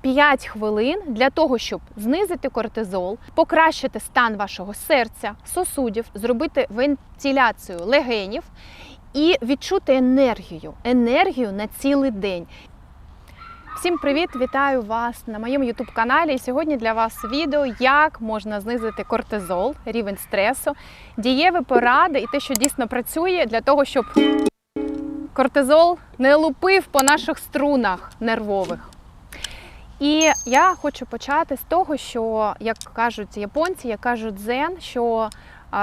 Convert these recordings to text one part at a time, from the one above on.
5 хвилин для того, щоб знизити кортизол, покращити стан вашого серця, сосудів, зробити вентиляцію легенів і відчути енергію, енергію на цілий день. Всім привіт! Вітаю вас на моєму youtube каналі. І сьогодні для вас відео, як можна знизити кортизол, рівень стресу, дієві поради і те, що дійсно працює для того, щоб кортизол не лупив по наших струнах нервових. І я хочу почати з того, що, як кажуть японці, як кажуть дзен, що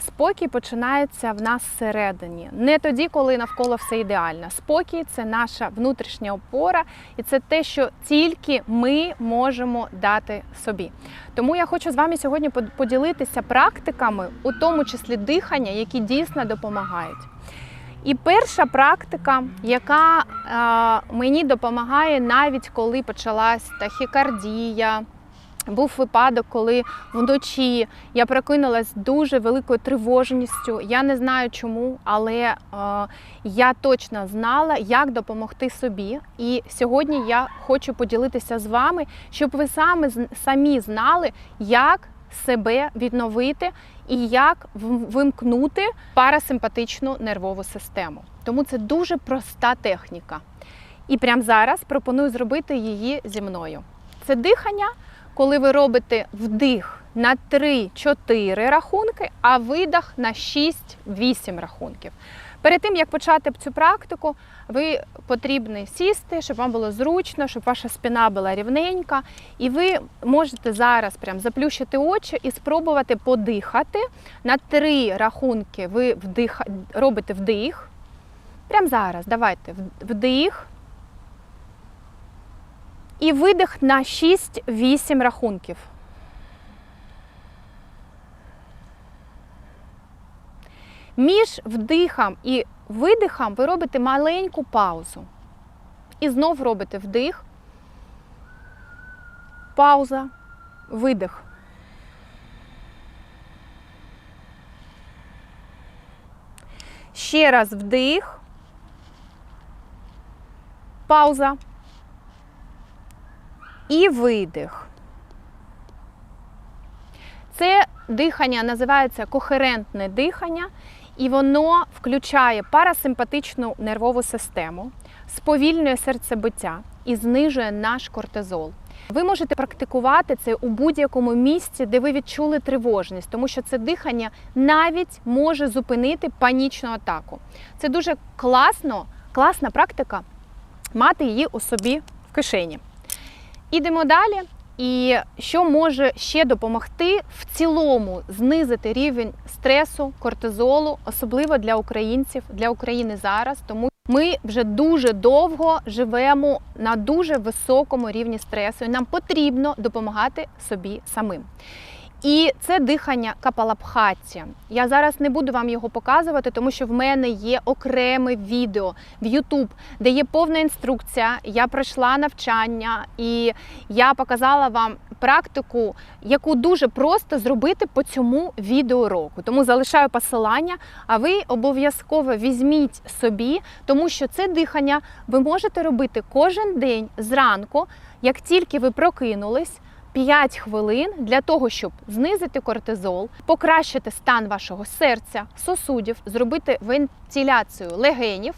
спокій починається в нас всередині. Не тоді, коли навколо все ідеально. Спокій це наша внутрішня опора, і це те, що тільки ми можемо дати собі. Тому я хочу з вами сьогодні под- поділитися практиками, у тому числі дихання, які дійсно допомагають. І перша практика, яка е, мені допомагає навіть коли почалась тахікардія, був випадок, коли вночі я прокинулась дуже великою тривожністю. Я не знаю чому, але е, я точно знала, як допомогти собі. І сьогодні я хочу поділитися з вами, щоб ви саме самі знали, як себе відновити і як вимкнути парасимпатичну нервову систему. Тому це дуже проста техніка. І прямо зараз пропоную зробити її зі мною. Це дихання, коли ви робите вдих на 3-4 рахунки, а видих на 6-8 рахунків. Перед тим як почати цю практику, ви потрібно сісти, щоб вам було зручно, щоб ваша спина була рівненька. І ви можете зараз прям заплющити очі і спробувати подихати. На три рахунки ви вдих, робите вдих. Прямо зараз. Давайте вдих. І видих на 6-8 рахунків. Між вдихом і видихом ви робите маленьку паузу. І знов робите вдих, пауза, видих. Ще раз вдих, пауза і видих. Це дихання називається кохерентне дихання, і воно включає парасимпатичну нервову систему, сповільнює серцебиття і знижує наш кортизол. Ви можете практикувати це у будь-якому місці, де ви відчули тривожність, тому що це дихання навіть може зупинити панічну атаку. Це дуже класно, класна практика мати її у собі в кишені. Ідемо далі. І що може ще допомогти в цілому знизити рівень стресу, кортизолу, особливо для українців, для України зараз, тому ми вже дуже довго живемо на дуже високому рівні стресу, і нам потрібно допомагати собі самим. І це дихання капалабхатті. Я зараз не буду вам його показувати, тому що в мене є окреме відео в YouTube, де є повна інструкція. Я пройшла навчання і я показала вам практику, яку дуже просто зробити по цьому відеоуроку. Тому залишаю посилання, а ви обов'язково візьміть собі, тому що це дихання ви можете робити кожен день зранку, як тільки ви прокинулись. 5 хвилин для того, щоб знизити кортизол, покращити стан вашого серця, сосудів, зробити вентиляцію легенів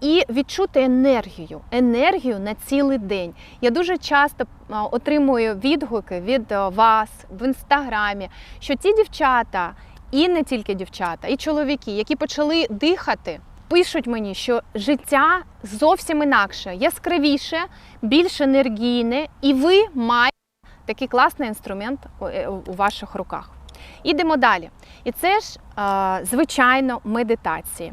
і відчути енергію, енергію на цілий день. Я дуже часто отримую відгуки від вас в інстаграмі, що ті дівчата, і не тільки дівчата, і чоловіки, які почали дихати. Пишуть мені, що життя зовсім інакше, яскравіше, більш енергійне, і ви маєте такий класний інструмент е, у ваших руках. Ідемо далі. І це ж, звичайно, медитації.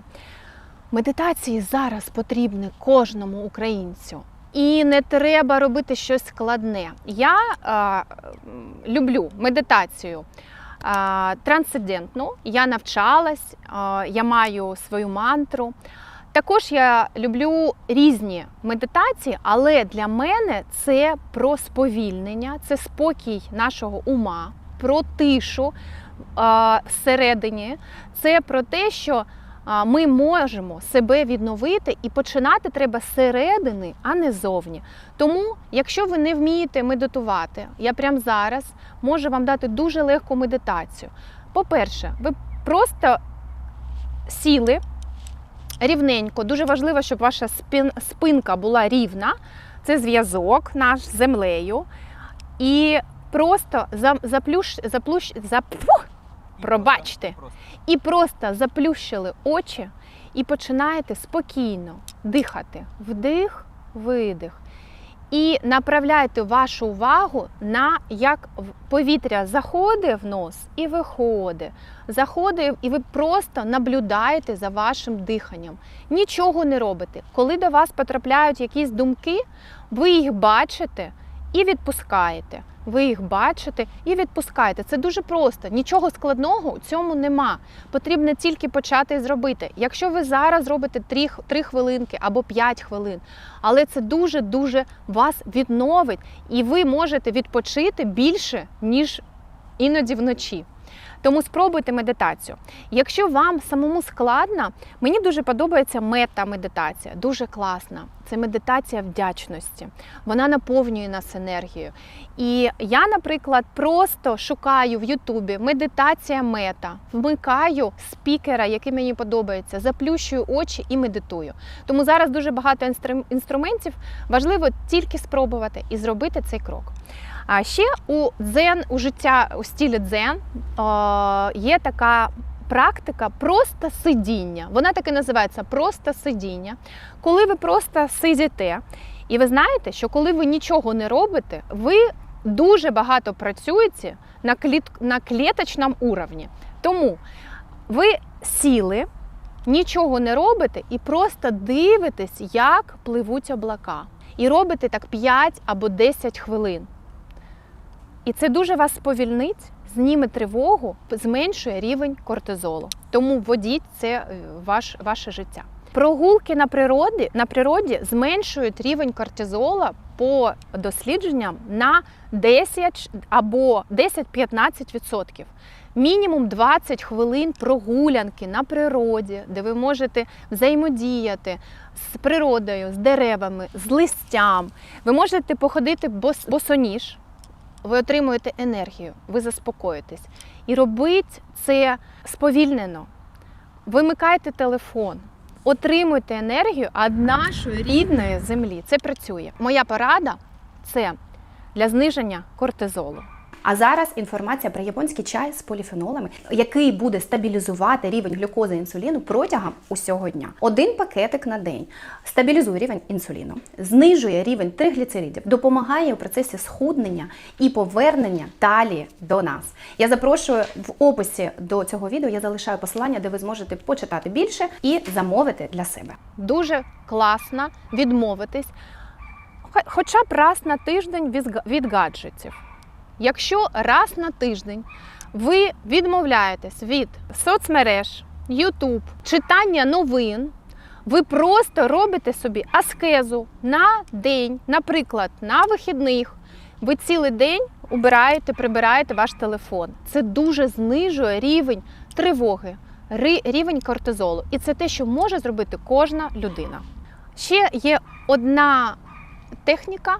Медитації зараз потрібні кожному українцю. І не треба робити щось складне. Я е, люблю медитацію е, трансцендентну. Я навчалась, е, я маю свою мантру. Також я люблю різні медитації, але для мене це про сповільнення, це спокій нашого ума, про тишу е, всередині. Це про те, що а, ми можемо себе відновити і починати треба з середини, а не зовні. Тому, якщо ви не вмієте медитувати, я прямо зараз можу вам дати дуже легку медитацію. По-перше, ви просто сіли рівненько. Дуже важливо, щоб ваша спинка була рівна. Це зв'язок наш з землею. І просто за- заплющ, заплющ, запух, пробачте. І просто заплющили очі і починаєте спокійно дихати. Вдих, видих. І направляйте вашу увагу на як повітря заходить в нос і виходить. Заходить, і ви просто наблюдаєте за вашим диханням. Нічого не робите. Коли до вас потрапляють якісь думки, ви їх бачите і відпускаєте. Ви їх бачите і відпускаєте. Це дуже просто. Нічого складного у цьому нема. Потрібно тільки почати зробити. Якщо ви зараз робите 3, 3 хвилинки або 5 хвилин, але це дуже-дуже вас відновить, і ви можете відпочити більше, ніж іноді вночі. Тому спробуйте медитацію. Якщо вам самому складно, мені дуже подобається мета-медитація, дуже класна. Це медитація вдячності. Вона наповнює нас енергією. І я, наприклад, просто шукаю в Ютубі медитація мета, вмикаю спікера, який мені подобається, заплющую очі і медитую. Тому зараз дуже багато інстру- інструментів. Важливо тільки спробувати і зробити цей крок. А ще у дзен, у життя у стілі дзен є така практика просто сидіння. Вона так і називається просто сидіння. Коли ви просто сидите, і ви знаєте, що коли ви нічого не робите, ви дуже багато працюєте на, кліт, на клеточному уровні. Тому ви сіли, нічого не робите і просто дивитесь, як пливуть облака. І робите так 5 або 10 хвилин. І це дуже вас сповільнить, зніме тривогу, зменшує рівень кортизолу. Тому вводіть це е, ваш, ваше життя. Прогулки на природі, на природі зменшують рівень кортизола по дослідженням на 10 або 10-15%. Мінімум 20 хвилин прогулянки на природі, де ви можете взаємодіяти з природою, з деревами, з листям. Ви можете походити бос, босоніж, ви отримуєте енергію, ви заспокоїтесь. І робіть це сповільнено. Вимикайте телефон, отримуйте енергію від нашої рідної землі. Це працює. Моя порада це для зниження кортизолу. А зараз інформація про японський чай з поліфенолами, який буде стабілізувати рівень глюкози інсуліну протягом усього дня. Один пакетик на день стабілізує рівень інсуліну, знижує рівень тригліцеридів, допомагає у процесі схуднення і повернення талії до нас. Я запрошую в описі до цього відео. Я залишаю посилання, де ви зможете почитати більше і замовити для себе. Дуже класно відмовитись, хо- хоча б раз на тиждень від гаджетів. Якщо раз на тиждень ви відмовляєтесь від соцмереж, YouTube, читання новин, ви просто робите собі аскезу на день, наприклад, на вихідних. Ви цілий день убираєте, прибираєте ваш телефон. Це дуже знижує рівень тривоги, рівень кортизолу. І це те, що може зробити кожна людина. Ще є одна техніка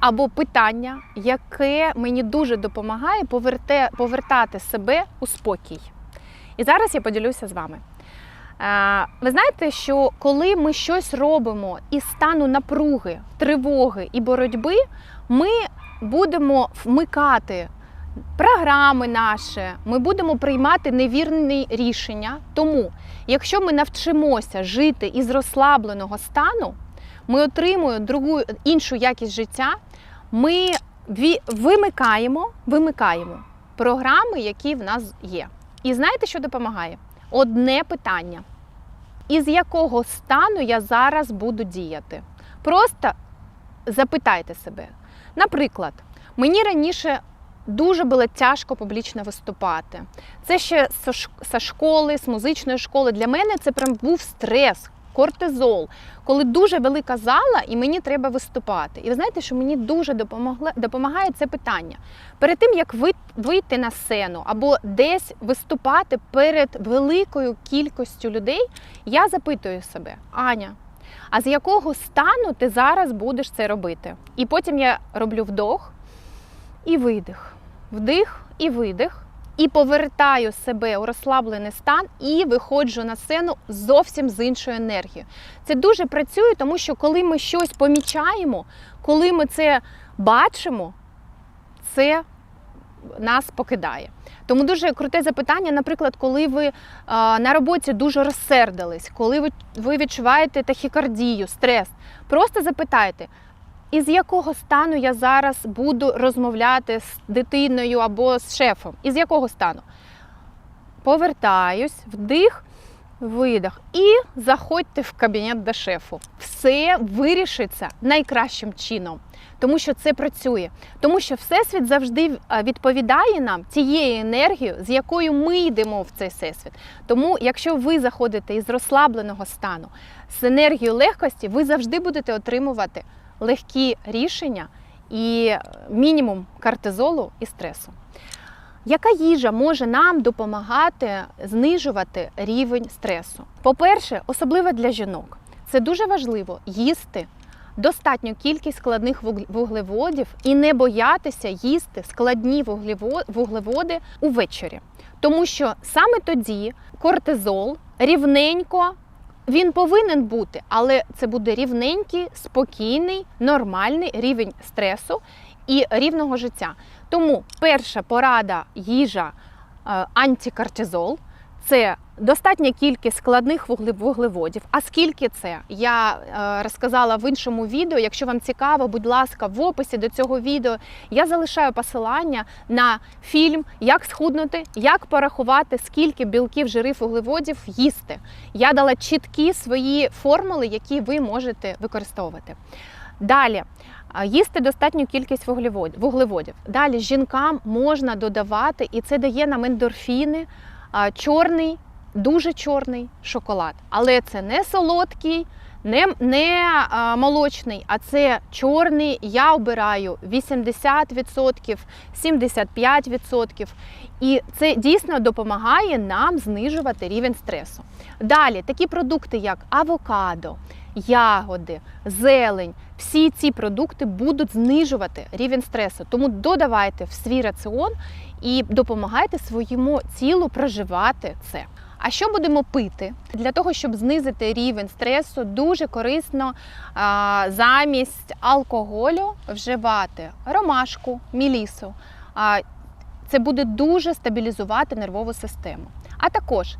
або питання, яке мені дуже допомагає поверте, повертати себе у спокій. І зараз я поділюся з вами. Е, Ви знаєте, що коли ми щось робимо із стану напруги, тривоги і боротьби, ми будемо вмикати програми наші, ми будемо приймати невірні рішення. Тому, якщо ми навчимося жити із розслабленого стану, ми отримуємо другу іншу якість життя. Ми вимикаємо, вимикаємо програми, які в нас є. І знаєте, що допомагає? Одне питання: із якого стану я зараз буду діяти? Просто запитайте себе. Наприклад, мені раніше дуже було тяжко публічно виступати. Це ще зі школи, з музичної школи. Для мене це прям був стрес. Кортизол, коли дуже велика зала і мені треба виступати. І ви знаєте, що мені дуже допомогла, допомагає це питання. Перед тим, як ви, вийти на сцену або десь виступати перед великою кількістю людей, я запитую себе, Аня, а з якого стану ти зараз будеш це робити? І потім я роблю вдох і видих, вдих і видих. І повертаю себе у розслаблений стан і виходжу на сцену зовсім з іншою енергією. Це дуже працює, тому що коли ми щось помічаємо, коли ми це бачимо, це нас покидає. Тому дуже круте запитання, наприклад, коли ви е, на роботі дуже розсердились, коли ви, ви відчуваєте тахікардію, стрес, просто запитайте, із якого стану я зараз буду розмовляти з дитиною або з шефом? Із якого стану? Повертаюсь, вдих, видих. І заходьте в кабінет до шефу. Все вирішиться найкращим чином, тому що це працює. Тому що Всесвіт завжди е, відповідає нам тією енергією, з якою ми йдемо в цей всесвіт. Тому, якщо ви заходите із розслабленого стану, з енергією легкості, ви завжди будете отримувати легкі рішення і мінімум кортизолу і стресу. Яка їжа може нам допомагати знижувати рівень стресу? По-перше, особливо для жінок, це дуже важливо їсти достатню кількість складних вуглеводів і не боятися їсти складні вуглево- вуглеводи увечері. Тому що саме тоді кортизол рівненько він повинен бути, але це буде рівненький, спокійний, нормальний рівень стресу і рівного життя. Тому перша порада їжа е, антикортизол це достатня кількість складних вуглеводів. А скільки це? Я е, розказала в іншому відео. Якщо вам цікаво, будь ласка, в описі до цього відео я залишаю посилання на фільм Як схуднути, як порахувати, скільки білків, жирів, вуглеводів їсти. Я дала чіткі свої формули, які ви можете використовувати. Далі. Їсти достатню кількість вуглеводів. Далі жінкам можна додавати, і це дає нам ендорфіни, чорний, дуже чорний шоколад. Але це не солодкий, не, не а, молочний, а це чорний. Я обираю 80%, 75%. І це дійсно допомагає нам знижувати рівень стресу. Далі такі продукти, як авокадо, ягоди, зелень, всі ці продукти будуть знижувати рівень стресу. Тому додавайте в свій раціон і допомагайте своєму тілу проживати це. А що будемо пити? Для того, щоб знизити рівень стресу, дуже корисно а, замість алкоголю вживати ромашку, мілісу. А, це буде дуже стабілізувати нервову систему. А також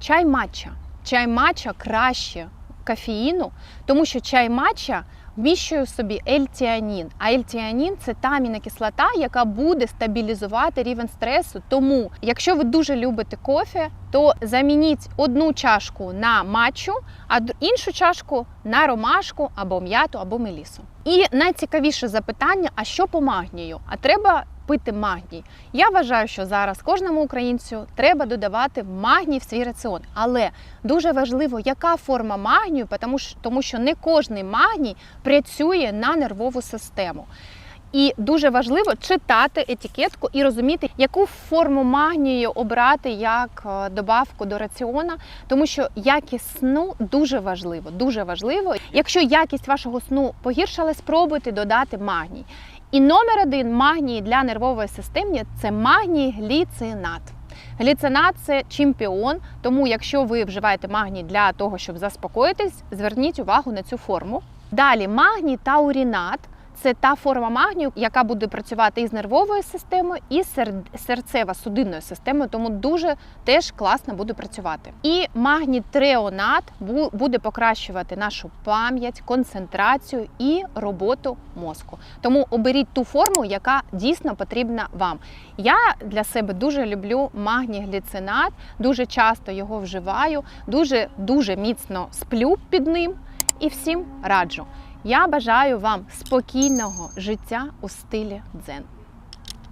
чай матча. Чай матча краще кофеїну, тому що чай матча вміщує в собі ельтіанін. А ельтіанін це та амінокислота, яка буде стабілізувати рівень стресу. Тому, якщо ви дуже любите кофе, то замініть одну чашку на матчу, а іншу чашку на ромашку або м'яту, або мелісу. І найцікавіше запитання: а що по магнію? А треба пити магній. Я вважаю, що зараз кожному українцю треба додавати магній в свій раціон. Але дуже важливо, яка форма магнію, тому що, не кожний магній працює на нервову систему. І дуже важливо читати етикетку і розуміти, яку форму магнію обрати як е, добавку до раціона, тому що якість сну дуже важливо. Дуже важливо. Якщо якість вашого сну погіршилась, спробуйте додати магній. І номер один магній для нервової системи це магній гліцинат. Гліцинат це чемпіон, тому якщо ви вживаєте магній для того, щоб заспокоїтись, зверніть увагу на цю форму. Далі магній таурінат це та форма магнію, яка буде працювати із нервовою системою, і сер- серцево-судинною системою, тому дуже теж класно буде працювати. І магній треонат буде покращувати нашу пам'ять, концентрацію і роботу мозку. Тому оберіть ту форму, яка дійсно потрібна вам. Я для себе дуже люблю магній гліцинат, дуже часто його вживаю, дуже дуже міцно сплю під ним і всім раджу. Я бажаю вам спокійного життя у стилі дзен.